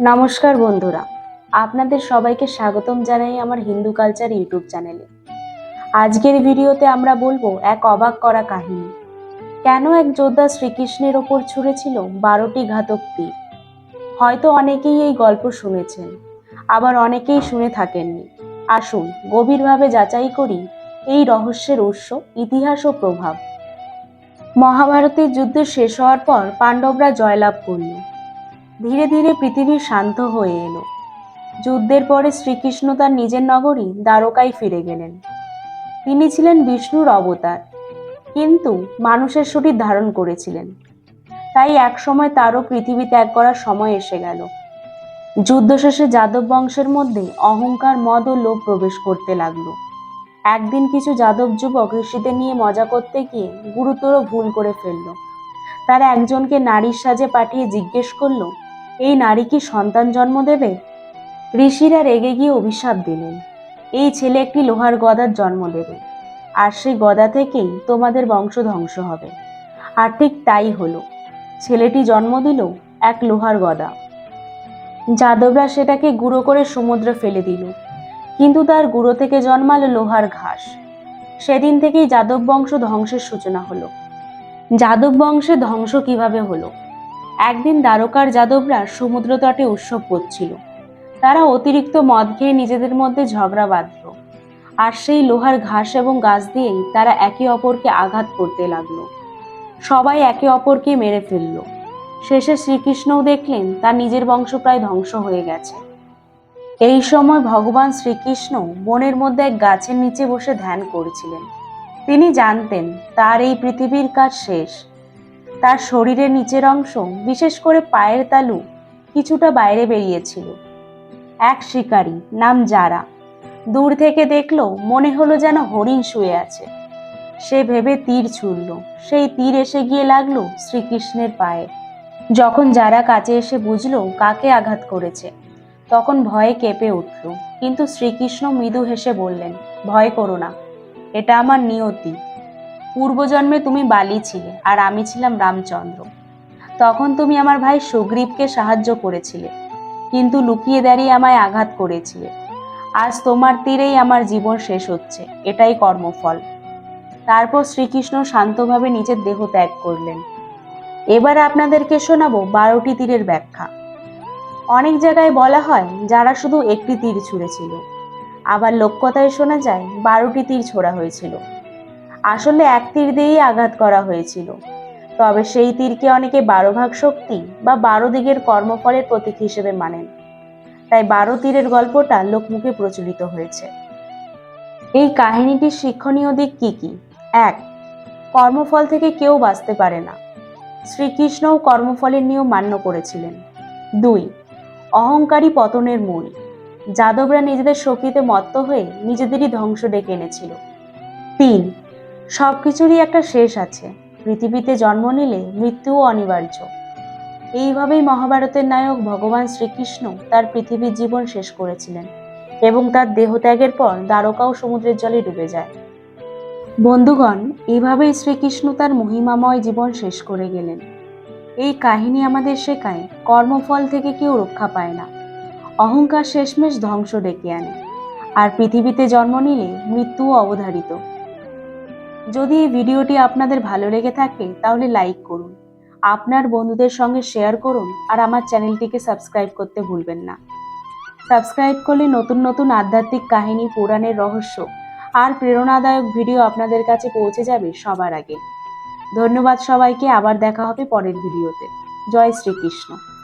নমস্কার বন্ধুরা। আপনাদের সবাইকে স্বাগতম জানাই আমার হিন্দু কালচার ইউটিউব চ্যানেলে। আজকের ভিডিওতে আমরা বলব এক অবাক করা কাহিনী। কেন এক যোদ্ধা শ্রীকৃষ্ণের ওপর ছুঁড়েছিল বারোটি ঘাতক তীর? হয়তো অনেকেই এই গল্প শুনেছেন, আবার অনেকেই শুনে থাকেননি। আসুন, গভীরভাবে যাচাই করি এই রহস্যের উৎস, ইতিহাস ও প্রভাব। মহাভারতের যুদ্ধ শেষ হওয়ার পর পাণ্ডবরা জয়লাভ করল। ধীরে ধীরে পৃথিবী শান্ত হয়ে এলো। যুদ্ধের পরে শ্রীকৃষ্ণ তার নিজের নগরী দ্বারকায় ফিরে গেলেন। তিনি ছিলেন বিষ্ণুর অবতার, কিন্তু মানুষের শরীর ধারণ করেছিলেন। তাই একসময় তারও পৃথিবী ত্যাগ করার সময় এসে গেল। যুদ্ধ শেষে যাদব বংশের মধ্যে অহংকার, মদ ও লোভ প্রবেশ করতে লাগল। একদিন কিছু যাদব যুবক ঋষিদের নিয়ে মজা করতে গিয়ে গুরুতর ভুল করে ফেলল। তারা একজনকে নারীর সাজে পাঠিয়ে জিজ্ঞেস করল এই নারী কি সন্তান জন্ম দেবে? ঋষিরা রেগে গিয়ে অভিশাপ দিলেন। এই ছেলে একটি লোহার গদার জন্ম দেবে। আর সেই গদা থেকেই তোমাদের বংশ ধ্বংস হবে। আর ঠিক তাই হলো। ছেলেটি জন্ম দিল এক লোহার গদা। যাদবরা সেটাকে গুঁড়ো করে সমুদ্রে ফেলে দিল। কিন্তু তার গুঁড়ো থেকে জন্মালো লোহার ঘাস। সেদিন থেকেই যাদব বংশ ধ্বংসের সূচনা হলো। যাদব বংশে ধ্বংস কীভাবে হলো? একদিন দ্বারকার যাদবরা সমুদ্র তটে উৎসব করছিল। তারা অতিরিক্ত মদ খেয়ে নিজেদের মধ্যে ঝগড়া বাঁধল। আর সেই লোহার ঘাস এবং গাছ দিয়েই তারা একে অপরকে আঘাত করতে লাগল। সবাই একে অপরকে মেরে ফেলল। শেষে শ্রীকৃষ্ণও দেখলেন, তার নিজের বংশ প্রায় ধ্বংস হয়ে গেছে। এই সময় ভগবান শ্রীকৃষ্ণ বনের মধ্যে এক গাছের নিচে বসে ধ্যান করছিলেন। তিনি জানতেন, তার এই পৃথিবীর কাজ শেষ। তার শরীরের নিচের অংশ, বিশেষ করে পায়ের তালু, কিছুটা বাইরে বেরিয়েছিল। এক শিকারী নাম জারা। দূর থেকে দেখল মনে হলো যেন হরিণ শুয়ে আছে। সে ভেবে তীর ছুড়ল। সেই তীর এসে গিয়ে লাগল শ্রীকৃষ্ণের পায়ে। যখন যারা কাছে এসে বুঝলো কাকে আঘাত করেছে, তখন ভয়ে কেঁপে উঠল। কিন্তু শ্রীকৃষ্ণ মৃদু হেসে বললেন, ভয় করো না, এটা আমার নিয়তি। পূর্বজন্মে তুমি বালি ছিলে আর আমি ছিলাম রামচন্দ্র। তখন তুমি আমার ভাই সুগ্রীবকে সাহায্য করেছিলে, কিন্তু লুকিয়ে দাঁড়িয়ে আমায় আঘাত করেছিলে। আজ তোমার তীরেই আমার জীবন শেষ হচ্ছে, এটাই কর্মফল। তারপর শ্রীকৃষ্ণ শান্তভাবে নিজের দেহ ত্যাগ করলেন। এবার আপনাদেরকে শোনাবো বারোটি তীরের ব্যাখ্যা। অনেক জায়গায় বলা হয়, যারা শুধু একটি তীর ছুঁড়েছিল। আবার লোককথায় শোনা যায়, বারোটি তীর ছোড়া হয়েছিল। আসলে এক তীর দিয়েই আঘাত করা হয়েছিল। তবে সেই তীরকে অনেকে বারো ভাগ শক্তি বা বারো দিকের কর্মফলের প্রতীক হিসেবে মানেন। তাই বারো তীরের গল্পটা লোকমুখে প্রচলিত হয়েছে। এই কাহিনীটির শিক্ষণীয় দিক কি কি? এক, কর্মফল থেকে কেউ বাঁচতে পারে না। শ্রীকৃষ্ণও কর্মফলের নিয়ম মান্য করেছিলেন। দুই, অহংকারী পতনের মূল। যাদবরা নিজেদের শক্তিতে মত্ত হয়ে নিজেদেরই ধ্বংস ডেকে এনেছিল। তিন সব কিছুরই একটা শেষ আছে। পৃথিবীতে জন্ম নিলে মৃত্যুও অনিবার্য। এইভাবেই মহাভারতের নায়ক ভগবান শ্রীকৃষ্ণ তার পৃথিবীর জীবন শেষ করেছিলেন এবং তার দেহত্যাগের পর দ্বারকাও সমুদ্রের জলে ডুবে যায়। বন্ধুগণ, এইভাবেই শ্রীকৃষ্ণ তার মহিমাময় জীবন শেষ করে গেলেন। এই কাহিনী আমাদের শেখায় কর্মফল থেকে কেউ রক্ষা পায় না। অহংকার শেষমেশ ধ্বংস ডেকে আনে। আর পৃথিবীতে জন্ম নিলে মৃত্যুও অবধারিত। যদি এই ভিডিওটি আপনাদের ভালো লেগে থাকে, তাহলে লাইক করুন। আপনার বন্ধুদের সঙ্গে শেয়ার করুন আর আমার চ্যানেলটিকে সাবস্ক্রাইব করতে ভুলবেন না। সাবস্ক্রাইব করলে নতুন নতুন আধ্যাত্মিক কাহিনী, পুরাণের রহস্য আর প্রেরণাদায়ক ভিডিও আপনাদের কাছে পৌঁছে যাবে সবার আগে। ধন্যবাদ সবাইকে, আবার দেখা হবে পরের ভিডিওতে। জয় শ্রীকৃষ্ণ।